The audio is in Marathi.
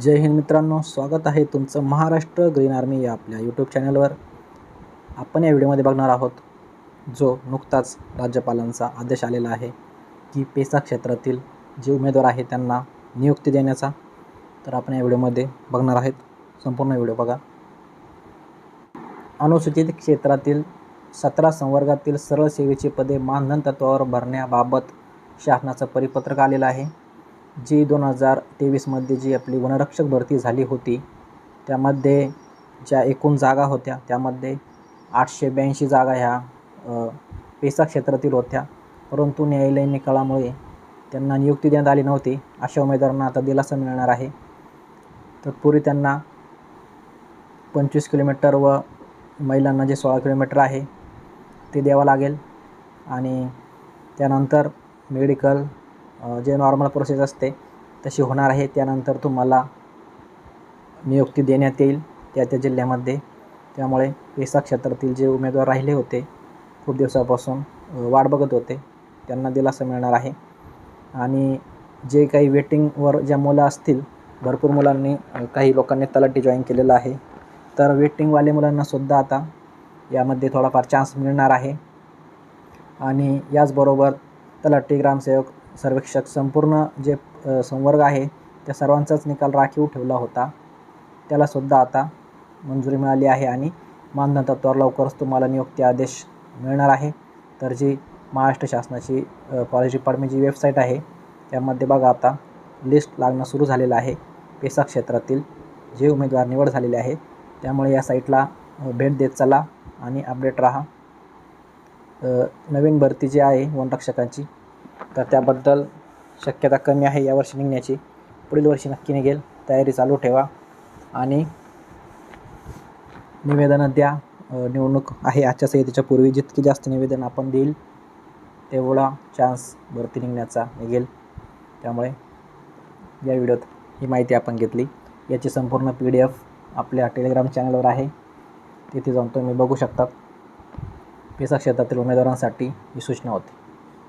जय हिंद मित्रांनो स्वागत आहे तुमचं महाराष्ट्र ग्रीन आर्मी या आपल्या यूट्यूब चॅनलवर आपण या व्हिडिओमध्ये बघणार आहोत जो नुकताच राज्यपालांचा आदेश आलेला आहे की पेसा क्षेत्रातील जे उमेदवार आहे त्यांना नियुक्ती देण्याचा. तर आपण या व्हिडिओमध्ये बघणार आहेत संपूर्ण व्हिडिओ बघा. अनुसूचित क्षेत्रातील सतरा संवर्गातील सरळ सेवेची पदे मानधन तत्वावर भरण्याबाबत शासनाचं परिपत्रक आलेलं आहे. जी दोन हजार तेवीसमध्ये जी आपली वनरक्षक भरती झाली होती त्यामध्ये ज्या एकूण जागा होत्या त्यामध्ये आठशे ब्याऐंशी जागा ह्या पेसा क्षेत्रातील होत्या. परंतु न्यायालयीन निकालामुळे त्यांना नियुक्ती देण्यात आली नव्हती. अशा उमेदवारांना आता दिलासा मिळणार आहे. तत्पूर्वी त्यांना पंचवीस किलोमीटर व महिलांना जे सोळा किलोमीटर आहे ते द्यावं लागेल. आणि त्यानंतर मेडिकल जे नॉर्मल प्रोसेस असते तशी होणार आहे. त्यानंतर तुम्हाला नियुक्ती देण्यात येईल त्या त्या जिल्ह्यामध्ये. त्यामुळे पेसा क्षेत्रातील जे उमेदवार राहिले होते खूप दिवसापासून वाट बघत होते. त्यांना दिलासा मिळणार आहे. आणि जे काही वेटिंगवर ज्या मुलं असतील भरपूर मुलांनी काही लोकांनी तलाठी जॉईन केलेलं आहे. तर वेटिंगवाले मुलांनासुद्धा आता यामध्ये थोडाफार चान्स मिळणार आहे. आणि याचबरोबर तलाठी ग्रामसेवक सर्वेक्षक संपूर्ण जे संवर्ग आहे त्या सर्वांचाच निकाल राखीव ठेवला होता. त्यालासुद्धा आता मंजुरी मिळाली आहे आणि मानधन तत्वावर लवकरच तुम्हाला नियुक्ती आदेश मिळणार आहे. तर जी महाराष्ट्र शासनाची कॉलेज डिपार्टमेंटची वेबसाईट आहे त्यामध्ये बघा आता लिस्ट लागणं सुरू झालेलं आहे. पेसा क्षेत्रातील जे उमेदवार निवड झालेले आहे त्यामुळे या साईटला भेट देत चला आणि अपडेट राहा. नवीन भरती जी आहे वनरक्षकांची तर त्याबद्दल शक्यता कमी आहे यावर्षी निघण्याची. पुढील वर्षी नक्की निघेल. तयारी चालू ठेवा आणि निवेदनं द्या. निवडणूक आहे आचारसंहितेच्या पूर्वी. जितकी जास्त निवेदन आपण देईल तेवढा चान्स भरती निघण्याचा निघेल. त्यामुळे या व्हिडिओत ही माहिती आपण घेतली. याची संपूर्ण पी डी एफ आपल्या टेलिग्राम चॅनलवर आहे. तिथे जाऊन तुम्ही बघू शकतात पेसा क्षेत्रातील उमेदवारांसाठी ही सूचना होती.